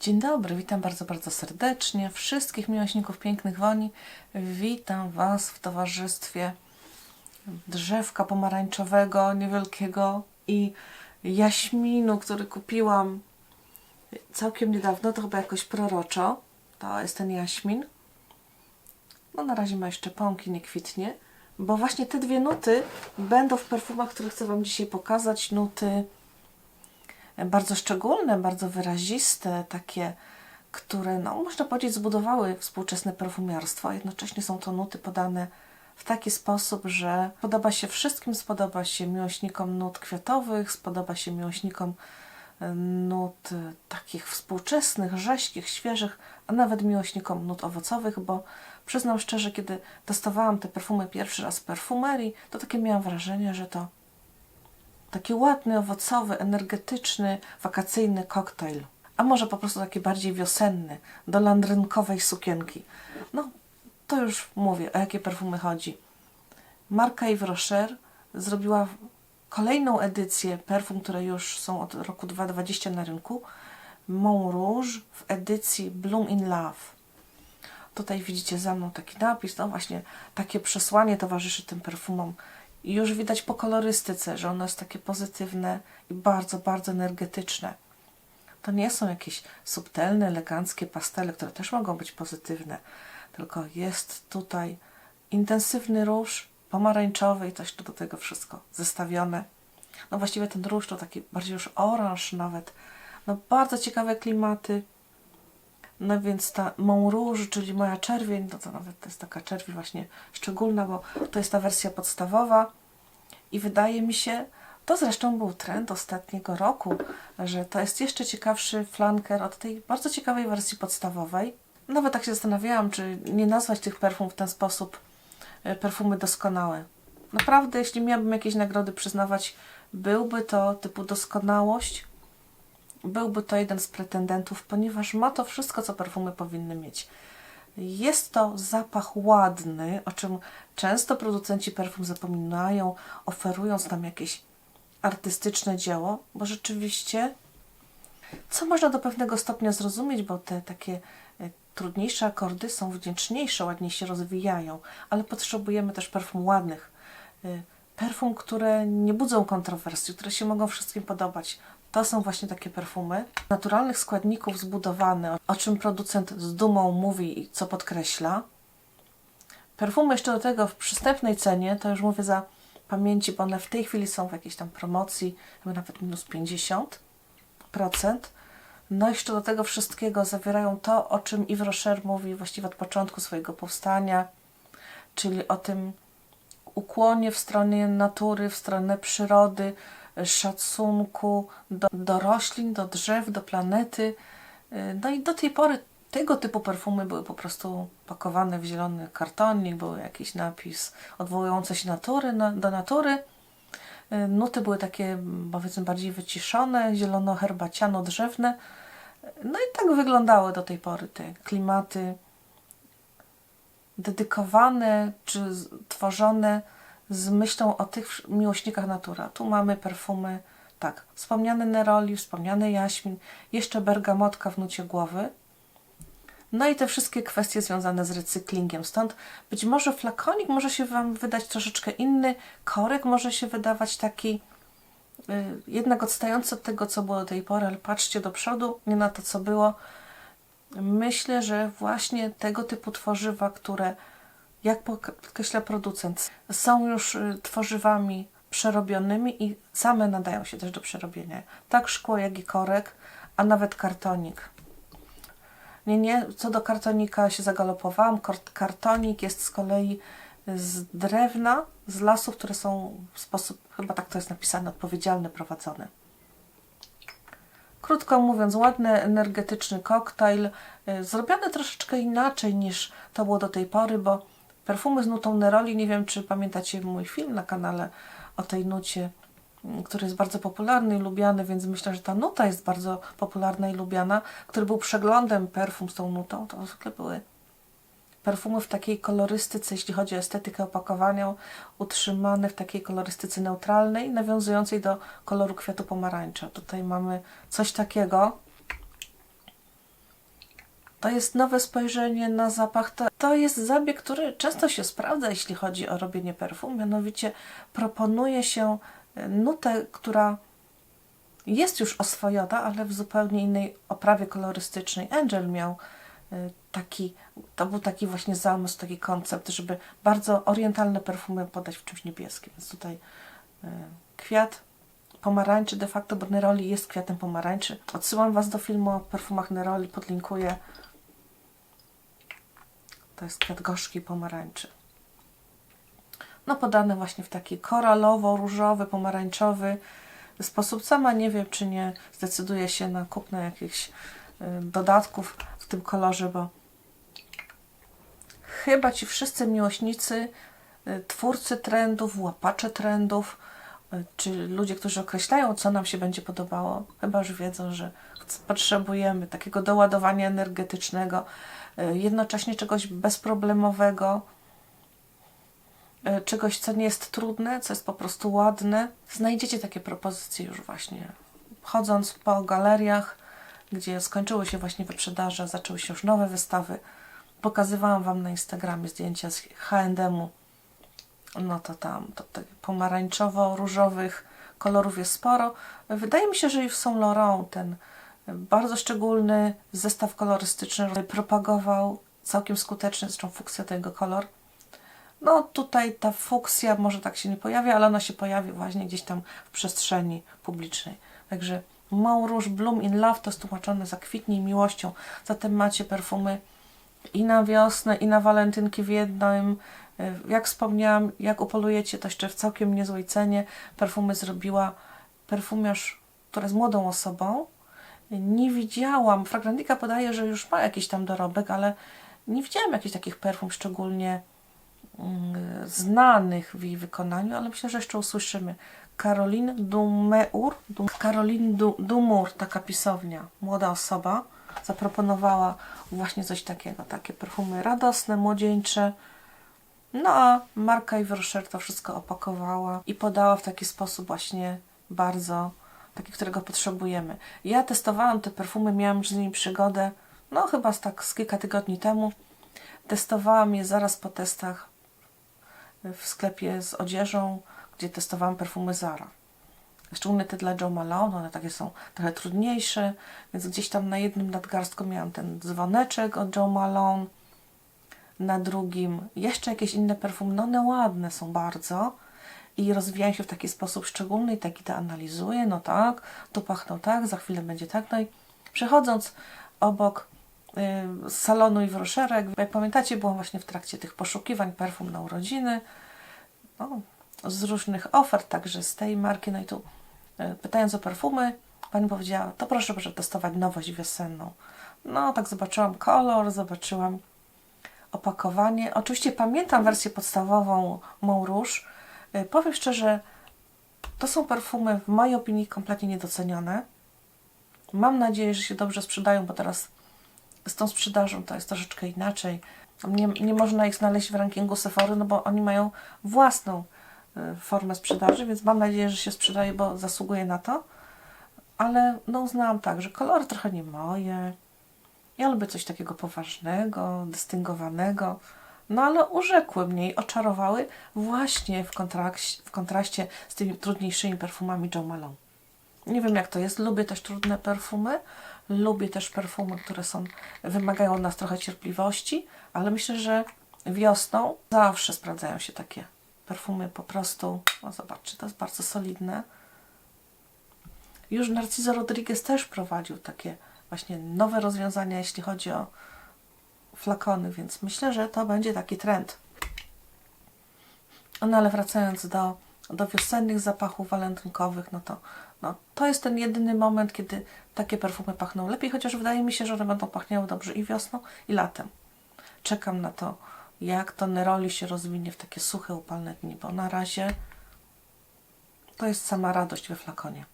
Dzień dobry, witam bardzo, bardzo serdecznie wszystkich miłośników pięknych woni. Witam Was w towarzystwie drzewka pomarańczowego, niewielkiego i jaśminu, który kupiłam całkiem niedawno, to chyba jakoś proroczo. To jest ten jaśmin. No na razie ma jeszcze pąki, nie kwitnie, bo właśnie te dwie nuty będą w perfumach, które chcę Wam dzisiaj pokazać. Nuty bardzo szczególne, bardzo wyraziste, takie, które, no, można powiedzieć, zbudowały współczesne perfumiarstwo, a jednocześnie są to nuty podane w taki sposób, że podoba się wszystkim, spodoba się miłośnikom nut kwiatowych, spodoba się miłośnikom e, nut e, takich współczesnych, rześkich, świeżych, a nawet miłośnikom nut owocowych, bo przyznam szczerze, kiedy testowałam te perfumy pierwszy raz w perfumerii, to takie miałam wrażenie, że to taki ładny, owocowy, energetyczny, wakacyjny koktajl. A może po prostu taki bardziej wiosenny, do landrynkowej sukienki. No, to już mówię, o jakie perfumy chodzi. Marka Yves Rocher zrobiła kolejną edycję perfum, które już są od roku 2020 na rynku. Mon Rouge w edycji Bloom in Love. Tutaj widzicie za mną taki napis, no właśnie takie przesłanie towarzyszy tym perfumom. I już widać po kolorystyce, że ono jest takie pozytywne i bardzo, bardzo energetyczne. To nie są jakieś subtelne, eleganckie pastele, które też mogą być pozytywne, tylko jest tutaj intensywny róż, pomarańczowy i tu do tego wszystko zestawione. No właściwie ten róż to taki bardziej już oranż nawet. No bardzo ciekawe klimaty. No więc ta Rouge, czyli moja czerwień, no to nawet to jest taka czerwień właśnie szczególna, bo to jest ta wersja podstawowa i wydaje mi się, to zresztą był trend ostatniego roku, że to jest jeszcze ciekawszy flanker od tej bardzo ciekawej wersji podstawowej. Nawet tak się zastanawiałam, czy nie nazwać tych perfum w ten sposób e, perfumy doskonałe. Naprawdę, jeśli miałabym jakieś nagrody przyznawać, byłby to typu doskonałość, byłby to jeden z pretendentów, ponieważ ma to wszystko, co perfumy powinny mieć. Jest to zapach ładny, o czym często producenci perfum zapominają, oferując nam jakieś artystyczne dzieło, bo rzeczywiście, co można do pewnego stopnia zrozumieć, bo te takie e, trudniejsze akordy są wdzięczniejsze, ładniej się rozwijają, ale potrzebujemy też perfum ładnych. e, Perfum, które nie budzą kontrowersji, które się mogą wszystkim podobać. To są właśnie takie perfumy. Naturalnych składników zbudowane, o czym producent z dumą mówi i co podkreśla. Perfumy jeszcze do tego w przystępnej cenie, to już mówię za pamięci, bo one w tej chwili są w jakiejś tam promocji, chyba nawet minus 50%. No jeszcze do tego wszystkiego zawierają to, o czym Yves Rocher mówi właściwie od początku swojego powstania, czyli o tym ukłonie w stronę natury, w stronę przyrody, szacunku do, do roślin, do drzew, do planety. No i do tej pory tego typu perfumy były po prostu pakowane w zielony kartonik, był jakiś napis odwołujący się natury, na, do natury. Nuty były takie, powiedzmy, bardziej wyciszone, zielono-herbaciano-drzewne. No i tak wyglądały do tej pory te klimaty dedykowane czy tworzone z myślą o tych miłośnikach natura. Tu mamy perfumy, tak, wspomniany neroli, wspomniany jaśmin, jeszcze bergamotka w nucie głowy. No i te wszystkie kwestie związane z recyklingiem. Stąd być może flakonik może się Wam wydać troszeczkę inny, korek może się wydawać taki y, jednak odstający od tego, co było do tej pory, ale patrzcie do przodu, nie na to, co było. Myślę, że właśnie tego typu tworzywa, które, jak podkreśla producent, są już y, tworzywami przerobionymi i same nadają się też do przerobienia. Tak szkło, jak i korek, a nawet kartonik. Nie, nie, co do kartonika się zagalopowałam. Kartonik jest z kolei z drewna, z lasów, które są w sposób, chyba tak to jest napisane, odpowiedzialny prowadzone. Krótko mówiąc, ładny, energetyczny koktajl, y, zrobiony troszeczkę inaczej niż to było do tej pory, bo perfumy z nutą neroli, nie wiem czy pamiętacie mój film na kanale o tej nucie, mm, który jest bardzo popularny i lubiany, więc myślę, że ta nuta jest bardzo popularna i lubiana, który był przeglądem perfum z tą nutą, to zwykle były perfumy w takiej kolorystyce, jeśli chodzi o estetykę opakowania, utrzymane w takiej kolorystyce neutralnej, nawiązującej do koloru kwiatu pomarańcza. Tutaj mamy coś takiego. To jest nowe spojrzenie na zapach. To, to jest zabieg, który często się sprawdza, jeśli chodzi o robienie perfum. Mianowicie proponuje się e, nutę, która jest już oswojona, ale w zupełnie innej oprawie kolorystycznej. Angel miał y, taki, to był taki właśnie zamysł, taki koncept, żeby bardzo orientalne perfumy podać w czymś niebieskim. Więc tutaj y, kwiat pomarańczy de facto, bo Neroli jest kwiatem pomarańczy. Odsyłam Was do filmu o perfumach Neroli, podlinkuję. To jest kwiat gorzki pomarańczy. No podany właśnie w taki koralowo-różowy, pomarańczowy sposób. Sama nie wiem, czy nie zdecyduję się na kupno jakichś y, dodatków w tym kolorze, bo chyba ci wszyscy miłośnicy, y, twórcy trendów, łapacze trendów, czy ludzie, którzy określają, co nam się będzie podobało, chyba już wiedzą, że potrzebujemy takiego doładowania energetycznego, jednocześnie czegoś bezproblemowego, E, czegoś, co nie jest trudne, co jest po prostu ładne. Znajdziecie takie propozycje już właśnie chodząc po galeriach, gdzie skończyły się właśnie wyprzedaże, zaczęły się już nowe wystawy. Pokazywałam Wam na Instagramie zdjęcia z H&M-u. No to tam, to pomarańczowo-różowych kolorów jest sporo. Wydaje mi się, że i w Saint Laurent ten bardzo szczególny zestaw kolorystyczny propagował całkiem skutecznie, zresztą fukcja tego kolor. No tutaj ta fuksja może tak się nie pojawia, ale ona się pojawi właśnie gdzieś tam w przestrzeni publicznej. Także Maurouge Bloom in Love to jest tłumaczone zakwitnij miłością. Zatem macie perfumy i na wiosnę, i na walentynki w jednym. Jak wspomniałam, jak upolujecie, to jeszcze w całkiem niezłej cenie. Perfumy zrobiła perfumiarz, która jest młodą osobą. Nie widziałam, Fragrantica podaje, że już ma jakiś tam dorobek, ale nie widziałam jakichś takich perfum szczególnie Mm, znanych w jej wykonaniu, ale myślę, że jeszcze usłyszymy. Caroline Dumeur, Caroline Dumur, taka pisownia, młoda osoba, zaproponowała właśnie coś takiego, takie perfumy radosne, młodzieńcze. No a Marka Iversher to wszystko opakowała i podała w taki sposób właśnie bardzo, taki, którego potrzebujemy. Ja testowałam te perfumy, miałam z nimi przygodę, no chyba tak z kilka tygodni temu. Testowałam je zaraz po testach w sklepie z odzieżą, gdzie testowałam perfumy Zara. Szczególnie te dla Joe Malone, one takie są trochę trudniejsze, więc gdzieś tam na jednym nadgarstku miałam ten dzwoneczek od Joe Malone, na drugim jeszcze jakieś inne perfumy, no one ładne są bardzo i rozwijają się w taki sposób szczególny i taki to analizuję, no tak, tu pachną tak, za chwilę będzie tak, no i przechodząc obok z salonu i wroszerek. Jak pamiętacie, byłam właśnie w trakcie tych poszukiwań perfum na urodziny. No, z różnych ofert, także z tej marki. No i tu y, pytając o perfumy, pani powiedziała, to proszę przetestować nowość wiosenną. No, tak zobaczyłam kolor, zobaczyłam opakowanie. Oczywiście pamiętam wersję podstawową Mont Rouge. Y, powiem szczerze, to są perfumy w mojej opinii kompletnie niedocenione. Mam nadzieję, że się dobrze sprzedają, bo teraz z tą sprzedażą to jest troszeczkę inaczej. Nie, nie można ich znaleźć w rankingu Sephory, no bo oni mają własną y, formę sprzedaży, więc mam nadzieję, że się sprzedaje, bo zasługuje na to. Ale no uznałam tak, że kolory trochę nie moje. Ja lubię coś takiego poważnego, dystyngowanego. No ale urzekły mnie i oczarowały właśnie w, w kontraście z tymi trudniejszymi perfumami Joe Malone. Nie wiem jak to jest, lubię też trudne perfumy, Lubię też perfumy, które są, wymagają od nas trochę cierpliwości, ale myślę, że wiosną zawsze sprawdzają się takie perfumy po prostu. O, zobaczcie, to jest bardzo solidne. Już Narciso Rodriguez też prowadził takie właśnie nowe rozwiązania, jeśli chodzi o flakony, więc myślę, że to będzie taki trend. No ale wracając do, do wiosennych zapachów walentynkowych, no to no, to jest ten jedyny moment, kiedy takie perfumy pachną lepiej, chociaż wydaje mi się, że one będą pachniały dobrze i wiosną, i latem. Czekam na to, jak to Neroli się rozwinie w takie suche, upalne dni, bo na razie to jest sama radość we flakonie.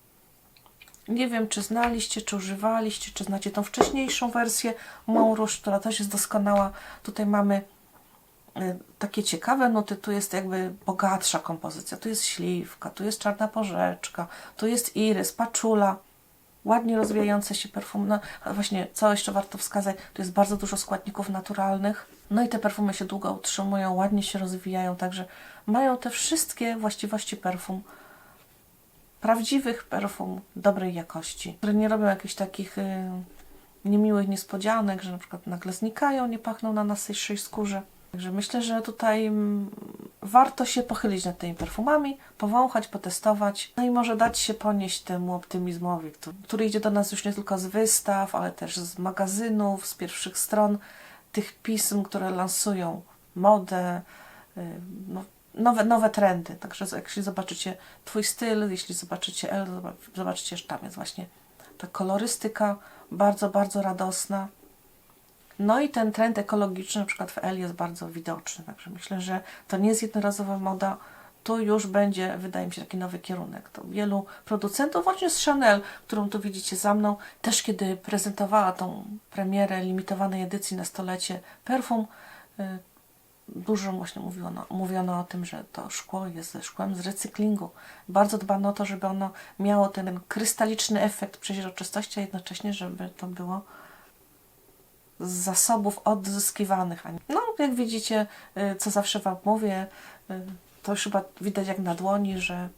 Nie wiem, czy znaliście, czy używaliście, czy znacie tą wcześniejszą wersję Maurusz, która też jest doskonała. Tutaj mamy Y, takie ciekawe nuty, tu jest jakby bogatsza kompozycja, tu jest śliwka, tu jest czarna porzeczka, tu jest irys, paczula. ładnie rozwijające się perfumy. No właśnie, co jeszcze warto wskazać, tu jest bardzo dużo składników naturalnych. No i te perfumy się długo utrzymują, ładnie się rozwijają, także mają te wszystkie właściwości perfum prawdziwych perfum dobrej jakości, które nie robią jakichś takich y, niemiłych niespodzianek, że na przykład nagle znikają, nie pachną na naszej skórze. Także myślę, że tutaj mm, warto się pochylić nad tymi perfumami, powąchać, potestować, no i może dać się ponieść temu optymizmowi, który, który idzie do nas już nie tylko z wystaw, ale też z magazynów, z pierwszych stron tych pism, które lansują modę, y, no, nowe, nowe trendy. Także jeśli zobaczycie Twój styl, jeśli zobaczycie L, zobac- zobaczycie, że tam jest właśnie ta kolorystyka bardzo, bardzo radosna. No i ten trend ekologiczny na przykład w L jest bardzo widoczny. Także myślę, że to nie jest jednorazowa moda. Tu już będzie, wydaje mi się, taki nowy kierunek. To wielu producentów, właśnie z Chanel, którą tu widzicie za mną, też kiedy prezentowała tą premierę limitowanej edycji na stolecie perfum, y, dużo właśnie mówiono, mówiono o tym, że to szkło jest ze szkłem z recyklingu. Bardzo dbano o to, żeby ono miało ten krystaliczny efekt przeźroczystości, a jednocześnie, żeby to było z zasobów odzyskiwanych. No, jak widzicie, y, co zawsze Wam mówię, y, to już chyba widać jak na dłoni, że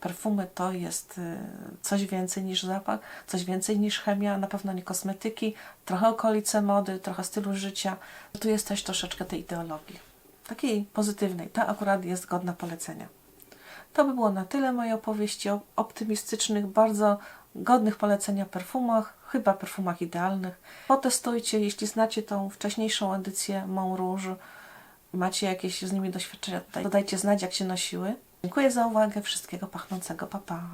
perfumy to jest y, coś więcej niż zapach, coś więcej niż chemia, na pewno nie kosmetyki, trochę okolice mody, trochę stylu życia. Tu jest też troszeczkę tej ideologii, takiej pozytywnej. Ta akurat jest godna polecenia. To by było na tyle mojej opowieści o optymistycznych, bardzo godnych polecenia perfumach, chyba perfumach idealnych. Potestujcie, jeśli znacie tą wcześniejszą edycję Mon Rouge, macie jakieś z nimi doświadczenia, dodajcie znać, jak się nosiły. Dziękuję za uwagę, wszystkiego pachnącego, pa pa.